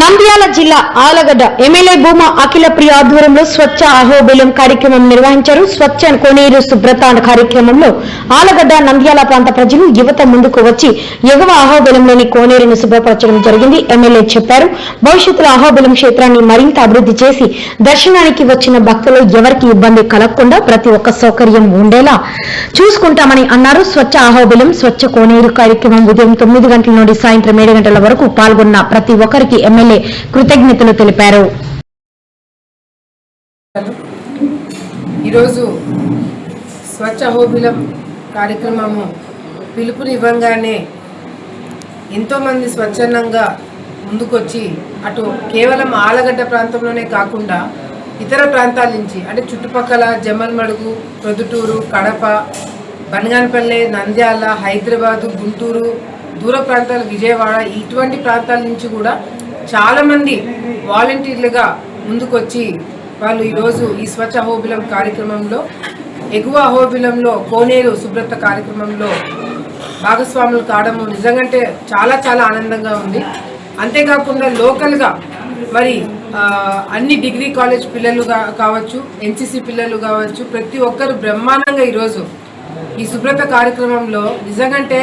నంద్యాల జిల్లా ఆలగడ్డ ఎమ్మెల్యే భూమా అఖిల ప్రియ ఆధ్వర్యంలో స్వచ్ఛ అహోబిలం కార్యక్రమం నిర్వహించారు. స్వచ్ఛ కోనేరు శుభ్రత కార్యక్రమంలో ఆలగడ్డ నంద్యాల ప్రాంత ప్రజలు యువత ముందుకు వచ్చి ఎగువ అహోబిలంలోని కోనేరును శుభ్రపరచడం జరిగింది. ఎమ్మెల్యే చెప్పారు భవిష్యత్తులో అహోబిలం క్షేత్రాన్ని మరింత అభివృద్ధి చేసి దర్శనానికి వచ్చిన భక్తులు ఎవరికి ఇబ్బంది కలగకుండా ప్రతి ఒక్క సౌకర్యం ఉండేలా చూసుకుంటామని అన్నారు. స్వచ్ఛ అహోబిలం స్వచ్ఛ కోనేరు కార్యక్రమం ఉదయం తొమ్మిది గంటల నుండి సాయంత్రం ఏడు గంటల వరకు పాల్గొన్న ప్రతి ఒక్కరికి ఎమ్మెల్యే కృతజ్ఞతలు తెలిపారు. ఈరోజు స్వచ్ఛ హోబిలం కార్యక్రమము పిలుపునివ్వంగానే ఎంతోమంది స్వచ్ఛందంగా ముందుకొచ్చి అటు కేవలం ఆలగడ్డ ప్రాంతంలోనే కాకుండా ఇతర ప్రాంతాల నుంచి అంటే చుట్టుపక్కల జమ్మలమడుగు ప్రొద్దుటూరు కడప బనగానపల్లె నంద్యాల హైదరాబాదు గుంటూరు దూర ప్రాంతాలు విజయవాడ ఇటువంటి ప్రాంతాల నుంచి కూడా చాలామంది వాలంటీర్లుగా ముందుకొచ్చి వాళ్ళు ఈరోజు ఈ స్వచ్ఛ అహోబిలం కార్యక్రమంలో ఎగువ అహోబిలంలో కోనేరు శుభ్రత కార్యక్రమంలో భాగస్వాములు కావడము నిజంగంటే చాలా చాలా ఆనందంగా ఉంది. అంతేకాకుండా లోకల్గా మరి అన్ని డిగ్రీ కాలేజ్ పిల్లలు కావచ్చు ఎన్సిసి పిల్లలు కావచ్చు ప్రతి ఒక్కరు బ్రహ్మాండంగా ఈరోజు ఈ శుభ్రత కార్యక్రమంలో నిజంగంటే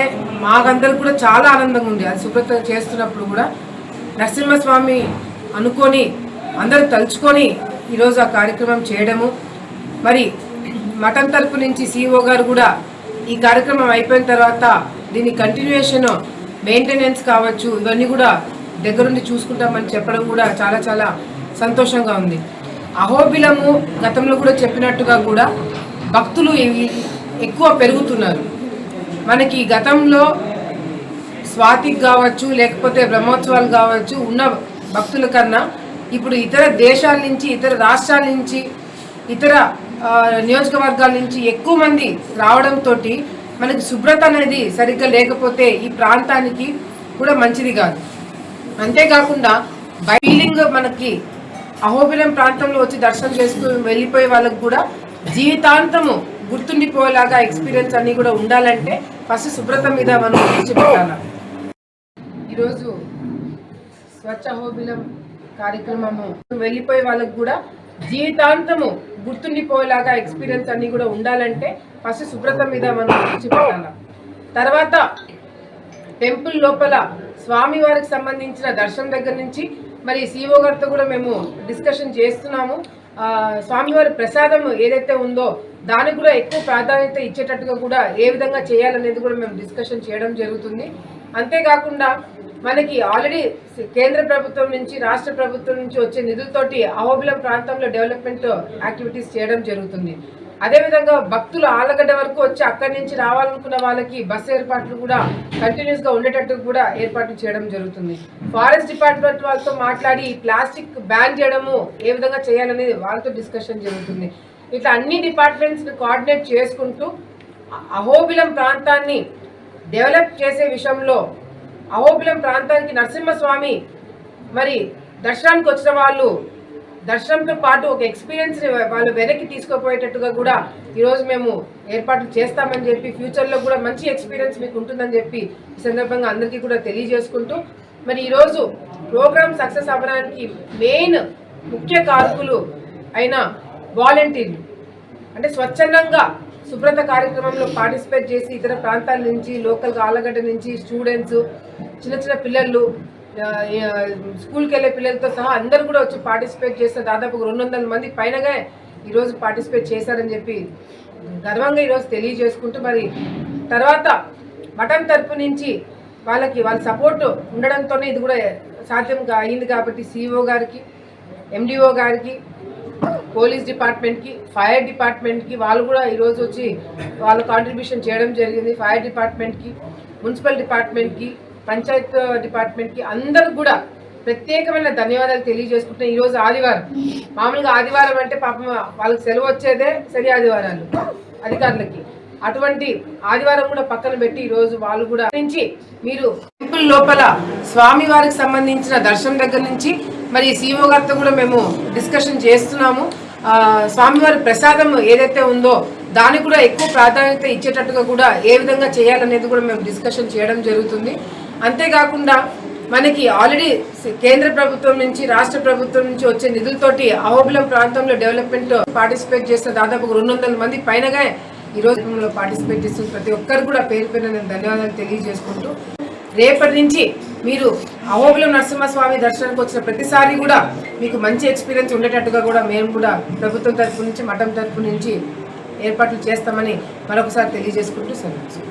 మాకందరికి కూడా చాలా ఆనందంగా ఉంది. అది శుభ్రత చేస్తున్నప్పుడు కూడా నరసింహస్వామి అనుకొని అందరూ తలుచుకొని ఈరోజు ఆ కార్యక్రమం చేయడము. మరి మఠం తరపు నుంచి సిఇఓ గారు కూడా ఈ కార్యక్రమం అయిపోయిన తర్వాత దీని కంటిన్యూషన్ మెయింటెనెన్స్ కావచ్చు ఇవన్నీ కూడా దగ్గరుండి చూసుకుంటామని చెప్పడం కూడా చాలా చాలా సంతోషంగా ఉంది. అహోబిలము గతంలో కూడా చెప్పినట్టుగా కూడా భక్తులు ఎక్కువ పెరుగుతున్నారు. మనకి గతంలో స్వాతికి కావచ్చు లేకపోతే బ్రహ్మోత్సవాలు కావచ్చు ఉన్న భక్తుల కన్నా ఇప్పుడు ఇతర దేశాల నుంచి ఇతర రాష్ట్రాల నుంచి ఇతర నియోజకవర్గాల నుంచి ఎక్కువ మంది రావడంతో మనకి శుభ్రత అనేది సరిగ్గా లేకపోతే ఈ ప్రాంతానికి కూడా మంచిది కాదు. అంతేకాకుండా ఫీలింగ్ మనకి అహోబిలం ప్రాంతంలో వచ్చి దర్శనం చేసుకుని వెళ్ళిపోయే వాళ్ళకు కూడా జీవితాంతము గుర్తుండిపోయేలాగా ఎక్స్పీరియన్స్ అన్నీ కూడా ఉండాలంటే ఫస్ట్ శుభ్రత మీద మనం దృష్టి పెట్టాలి? ఈరోజు స్వచ్ఛ హోబిలం కార్యక్రమము. వెళ్ళిపోయే వాళ్ళకు కూడా జీవితాంతము గుర్తుండిపోయేలాగా ఎక్స్పీరియన్స్ అన్ని కూడా ఉండాలంటే ఫస్ట్ శుభ్రత మీద మనం దృష్టి తర్వాత టెంపుల్ లోపల స్వామి వారికి సంబంధించిన దర్శనం దగ్గర నుంచి మరి సిఓ గారితో కూడా మేము డిస్కషన్ చేస్తున్నాము. స్వామివారి ప్రసాదం ఏదైతే ఉందో దానికి కూడా ఎక్కువ ప్రాధాన్యత ఇచ్చేటట్టుగా కూడా ఏ విధంగా చేయాలనేది కూడా మేము డిస్కషన్ చేయడం జరుగుతుంది. అంతేకాకుండా మనకి ఆల్రెడీ కేంద్ర ప్రభుత్వం నుంచి రాష్ట్ర ప్రభుత్వం నుంచి వచ్చే నిధులతోటి అహోబిలం ప్రాంతంలో డెవలప్మెంట్ యాక్టివిటీస్ చేయడం జరుగుతుంది. అదేవిధంగా భక్తులు ఆలగడ్డ వరకు వచ్చి అక్కడి నుంచి రావాలనుకున్న వాళ్ళకి బస్సు ఏర్పాట్లు కూడా కంటిన్యూస్గా ఉండేటట్టు కూడా ఏర్పాట్లు చేయడం జరుగుతుంది. ఫారెస్ట్ డిపార్ట్మెంట్ వాళ్ళతో మాట్లాడి ప్లాస్టిక్ బ్యాన్ చేయడము ఏ విధంగా చేయాలనేది వాళ్ళతో డిస్కషన్ జరుగుతుంది. ఇట్లా అన్ని డిపార్ట్మెంట్స్ని కోఆర్డినేట్ చేసుకుంటూ అహోబిలం ప్రాంతాన్ని డెవలప్ చేసే విషయంలో అహోబిలం ప్రాంతానికి నరసింహస్వామి మరి దర్శనానికి వచ్చిన వాళ్ళు దర్శనంతో పాటు ఒక ఎక్స్పీరియన్స్ వాళ్ళు వెనక్కి తీసుకుపోయేటట్టుగా కూడా ఈరోజు మేము ఏర్పాట్లు చేస్తామని చెప్పి ఫ్యూచర్లో కూడా మంచి ఎక్స్పీరియన్స్ మీకు ఉంటుందని చెప్పి ఈ సందర్భంగా అందరికీ కూడా తెలియజేసుకుంటూ మరి ఈరోజు ప్రోగ్రామ్ సక్సెస్ అవ్వడానికి మెయిన్ ముఖ్య కారకులు అయిన వాలంటీర్లు అంటే స్వచ్ఛందంగా శుభ్రత కార్యక్రమంలో పార్టిసిపేట్ చేసి ఇతర ప్రాంతాల నుంచి లోకల్ ఆలగడ్డ నుంచి స్టూడెంట్స్ చిన్న చిన్న పిల్లలు స్కూల్కి వెళ్ళే పిల్లలతో సహా అందరూ కూడా వచ్చి పార్టిసిపేట్ చేస్తే దాదాపు రెండు వందల మంది పైనగా ఈరోజు పార్టిసిపేట్ చేశారని చెప్పి గర్వంగా ఈరోజు తెలియజేసుకుంటూ మరి తర్వాత మఠం తరపు నుంచి వాళ్ళకి వాళ్ళ సపోర్ట్ ఉండడంతోనే ఇది కూడా సాధ్యం అయింది కాబట్టి సిఇఓ గారికి ఎండిఓ గారికి పోలీస్ డిపార్ట్మెంట్కి ఫైర్ డిపార్ట్మెంట్కి వాళ్ళు కూడా ఈరోజు వచ్చి వాళ్ళు కాంట్రిబ్యూషన్ చేయడం జరిగింది. ఫైర్ డిపార్ట్మెంట్కి మున్సిపల్ డిపార్ట్మెంట్కి పంచాయత్ డిపార్ట్మెంట్కి అందరూ కూడా ప్రత్యేకమైన ధన్యవాదాలు తెలియజేసుకుంటున్నాం. ఈరోజు ఆదివారం. మామూలుగా ఆదివారం అంటే పాపం వాళ్ళకి సెలవు వచ్చేదే సరి ఆదివారాలు అధికారులకి. అటువంటి ఆదివారం కూడా పక్కన పెట్టి ఈరోజు వాళ్ళు కూడా నుంచి మీరు టెంపుల్ లోపల స్వామి వారికి సంబంధించిన దర్శనం దగ్గర నుంచి మరి సీఓ గారితో కూడా మేము డిస్కషన్ చేస్తున్నాము. స్వామివారి ప్రసాదం ఏదైతే ఉందో దానికి కూడా ఎక్కువ ప్రాధాన్యత ఇచ్చేటట్టుగా కూడా ఏ విధంగా చేయాలనేది కూడా మేము డిస్కషన్ చేయడం జరుగుతుంది. అంతేకాకుండా మనకి ఆల్రెడీ కేంద్ర ప్రభుత్వం నుంచి రాష్ట్ర ప్రభుత్వం నుంచి వచ్చే నిధులతోటి అహోబిలం ప్రాంతంలో డెవలప్మెంట్ పార్టిసిపేట్ చేస్తే దాదాపు రెండు వందల మంది పైనగా ఈ రోజు పార్టిసిపేట్ చేస్తున్న ప్రతి ఒక్కరు కూడా పేరు పేరు నేను ధన్యవాదాలు తెలియజేసుకుంటూ రేపటి నుంచి మీరు అహోబిలం నరసింహస్వామి దర్శనానికి వచ్చిన ప్రతిసారి కూడా మీకు మంచి ఎక్స్పీరియన్స్ ఉండేటట్టుగా కూడా మేము కూడా ప్రభుత్వం తరపు నుంచి మఠం తరపు నుంచి ఏర్పాట్లు చేస్తామని మరొకసారి తెలియజేసుకుంటూ సెలవు.